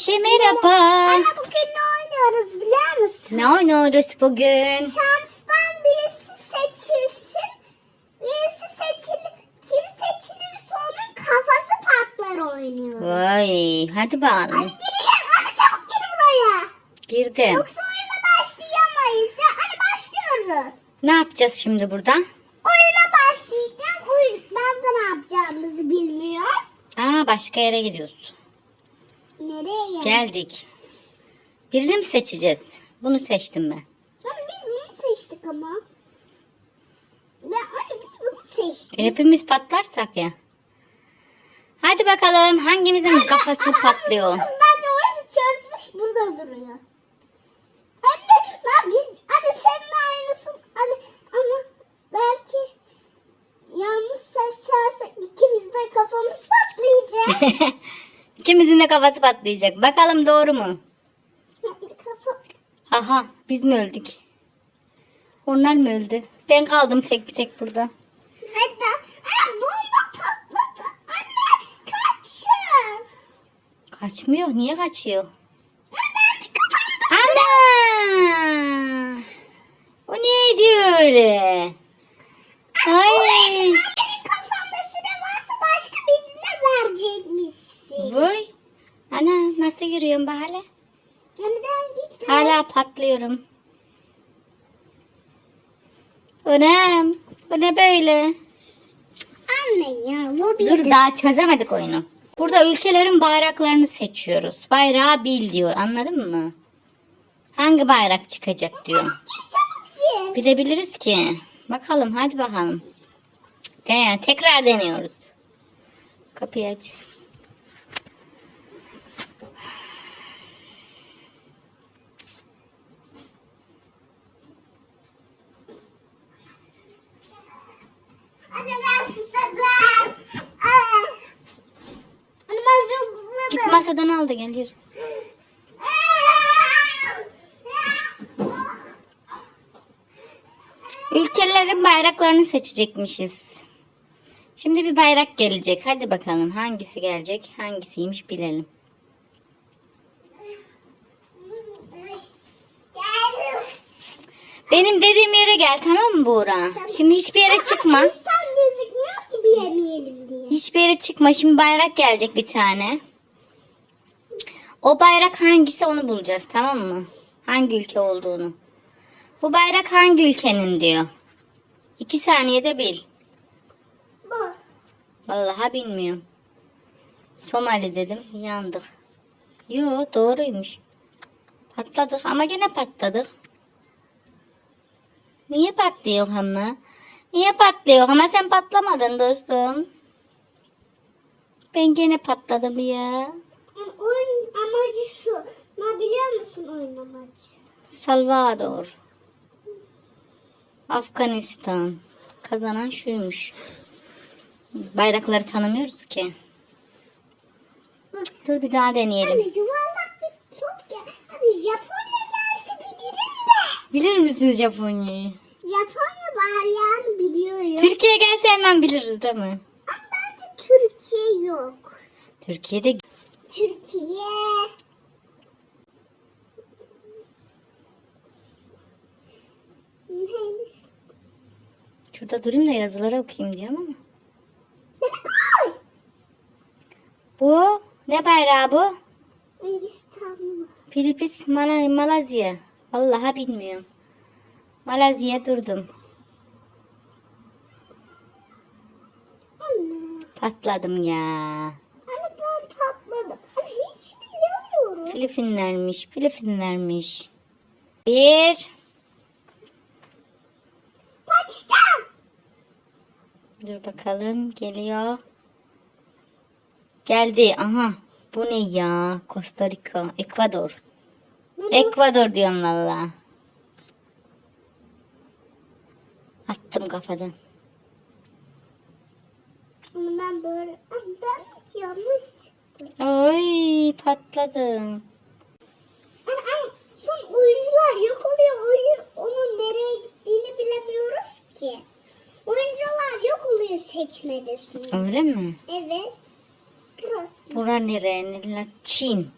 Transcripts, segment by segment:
Ayşe merhaba. Anne bugün ne oynuyoruz biliyor musun? Ne oynuyoruz bugün? Şanstan birisi seçilsin. Birisi seçilir. Kim seçilirse onun kafası patlar oynuyoruz. Vay hadi bakalım. Geri gel. Anne çabuk gir buraya. Girdim. Yoksa oyuna başlayamayız. Ya. Hadi başlıyoruz. Ne yapacağız şimdi burada? Oyuna başlayacağız. Oyun, ben de ne yapacağımızı bilmiyorum. Aa başka yere gidiyoruz. Nereye gel? Geldik. Birini mi seçeceğiz? Bunu seçtim ben. Ama biz bunu seçtik ama. Ya anne biz bunu seçtik. Hepimiz patlarsak ya. Hadi bakalım hangimizin kafası patlıyor. Kız bence oyunu çözmüş burada duruyor. Anne ben biz anne senin aynısın anne ama belki yanlış seçersek ikimiz de kafamız patlayacak. De kafası patlayacak. Bakalım doğru mu? Aha biz mi öldük? Onlar mı öldü? Ben kaldım tek bir tek burada. Hatta bomba patladı. Anne kaçın. Kaçmıyor. Niye kaçıyor? Ben kafamda Ana! O neydi öyle? Ay! Senin kafanda süre varsa başka birine verecek misin? Vay! Nasıl yürüyorum be hala? Patlıyorum. Önem. Bu ne böyle? Anne ya bu bir Dur daha çözemedik oyunu. Burada ülkelerin bayraklarını seçiyoruz. Bayrağı bil diyor. Anladın mı? Hangi bayrak çıkacak diyor. Çabuk. Bilebiliriz ki. Bakalım hadi bakalım. De, tekrar deniyoruz. Kapıyı aç. Anne ben susadım. Aa. Anne ben çok susadım. Git masadan al da gel yürü. Ülkelerin bayraklarını seçecekmişiz. Şimdi bir bayrak gelecek. Hadi bakalım hangisi gelecek, hangisiymiş bilelim. Benim dediğim yere gel tamam mı Buğra? Şimdi hiçbir yere çıkma. Ki bilemeyelim diye. Hiçbir yere çıkma. Şimdi bayrak gelecek bir tane. O bayrak hangisi onu bulacağız tamam mı? Hangi ülke olduğunu. Bu bayrak hangi ülkenin diyor. İki saniyede bil. Bu. Vallahi bilmiyorum. Somali dedim. Yandık. Yo doğruymuş. Patladık ama gene patladık. Niye patlıyor ama? Niye patlıyor ama sen patlamadın dostum. Ben gene patladım ya. Oyun amacı şu. Ne biliyor musun oyun amacı? Salvador. Afganistan. Kazanan şuymuş. Bayrakları tanımıyoruz ki. Dur bir daha deneyelim. Hani yuvarlak bir top ya. Hani Japonya gelse bilirim de. Bilir misiniz Japonya'yı? Japonya bayrağını biliyorum. Türkiye gelse hemen biliriz değil mi? Ama bence Türkiye yok. Türkiye'de Türkiye. Neymiş? şurada durayım da yazıları okuyayım diyorum ama. Bu ne bayrağı bu? Hindistan mı? Filipis, Mala Malezya. Vallahi bilmiyorum. Malezya durdum. Anne. Patladım ya. Anne ben patladım. Anne hiç bilmiyorum. Filipinlermiş, Filipinlermiş. Bir. Pakistan. Dur bakalım geliyor. Geldi. Aha. Bu ne ya? Costa Rica, Ekvador. Ekvador diyorum valla. Attım kafadan. Ama ben böyle... Ben yanlış çıktı. Oy patladım. Anne, anne son oyuncular yok oluyor. Oyun onun nereye gittiğini bilemiyoruz ki. Oyuncular yok oluyor seçmede sonra. Öyle mi? Evet. Burası. Bura nere? Nere? Çin.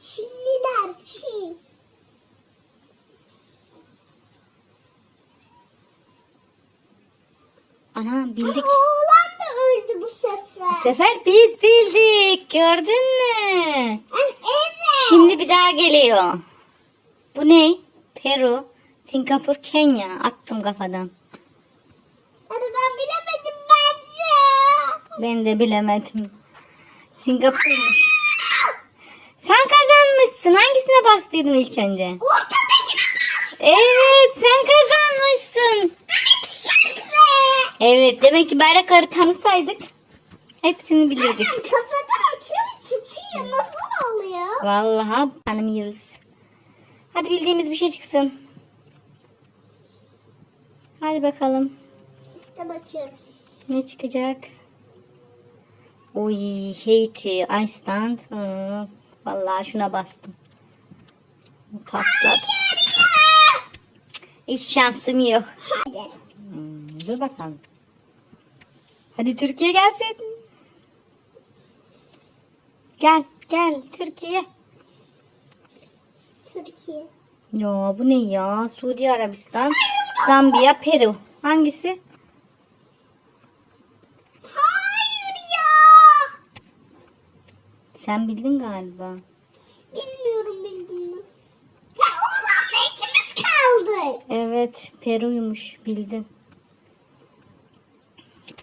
Çinliler Çin. Ana bildik. Bu sefer. Biz bildik. Gördün mü? Evet. Şimdi bir daha geliyor. Bu ne? Peru, Singapur, Kenya. Attım kafadan. Hadi ben bilemedim bence. Ben de bilemedim. Singapur'muş. Sen kazanmışsın. Hangisine bastıydın ilk önce? Ortadakine bas. Evet sen kazanmışsın. Evet demek ki bayrakları tanısaydık hepsini bilirdik. Kafadan atıyor tutuyor. Nasıl oluyor? Vallahi tanımıyoruz. Hadi bildiğimiz bir şey çıksın. Hadi bakalım. İşte bakıyorum. Ne çıkacak? Oy Haiti, Iceland. Hı, Vallahi şuna bastım. Patladı. Hiç şansım yok. Hadi. Hmm, dur bakalım. Hadi Türkiye gelsin. Gel, gel Türkiye. Türkiye. Ya bu ne ya? Suudi Arabistan, Zambiya, Peru. Hangisi? Hayır ya. Sen bildin galiba. Bilmiyorum bildim mi? Ya oğlanla ikimiz kaldık. Evet, Peru'ymuş. Bildin.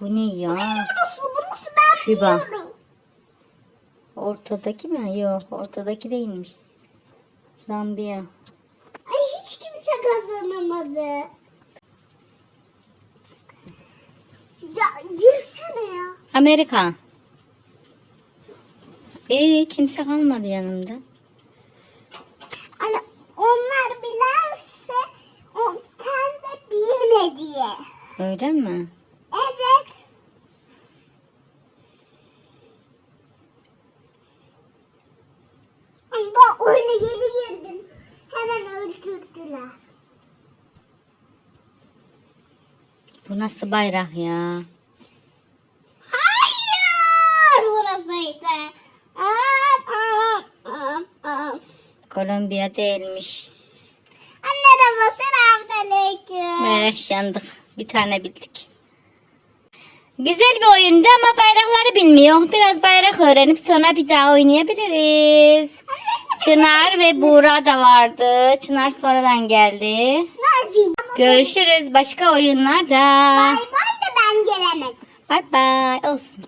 Bu ne ya? Burası burası ben Küba. biliyorum. Ortadaki mi? Yok, ortadaki değilmiş. Zambiya. Ay hiç kimse kazanamadı. Ya girsene ya. Amerika. Ee, kimse kalmadı yanımda. Hani onlar bilerse on, sen de bilme diye. Öyle mi? Evet. Ay ben oyuna yeni girdim. Hemen öldürdüler. Bu nasıl bayrak ya? Hayır burasıydı. Kolombiya değilmiş. Anne baba selamünaleyküm. Eh yandık. Bir tane bildik. Güzel bir oyundu ama bayrakları bilmiyor. Biraz bayrak öğrenip sonra bir daha oynayabiliriz. Çınar ve Buğra da vardı. Çınar sonradan geldi. Nerede? Görüşürüz başka oyunlarda. Bay bay da ben gelemedim. Bay bay olsun.